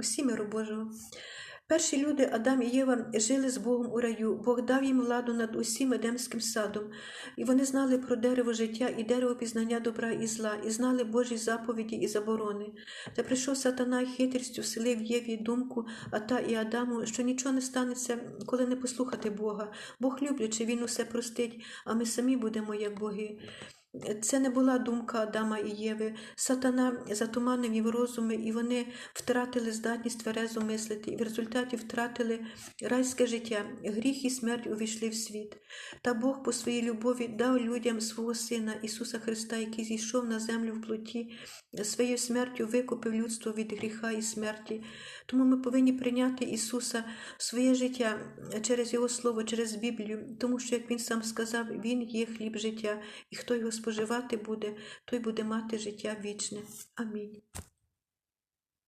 Усі миру Божого. Перші люди, Адам і Єва, жили з Богом у раю. Бог дав їм владу над усім Едемським садом, і вони знали про дерево життя і дерево пізнання добра і зла, і знали Божі заповіді і заборони. Та прийшов сатана і хитрістю вселив Єві думку, а та і Адаму, що нічого не станеться, коли не послухати Бога. Бог люблячи, він усе простить, а ми самі будемо як боги. Це не була думка Адама і Єви. Сатана затуманив їм розуми, і вони втратили здатність тверезо мислити, і в результаті втратили райське життя. Гріх і смерть увійшли в світ. Та Бог по своїй любові дав людям свого Сина Ісуса Христа, який зійшов на землю в плоті, своєю смертю викупив людство від гріха і смерті. Тому ми повинні прийняти Ісуса в своє життя через Його Слово, через Біблію, тому що, як Він сам сказав, Він є хліб життя, і хто його споживати буде, той буде мати життя вічне. Амінь.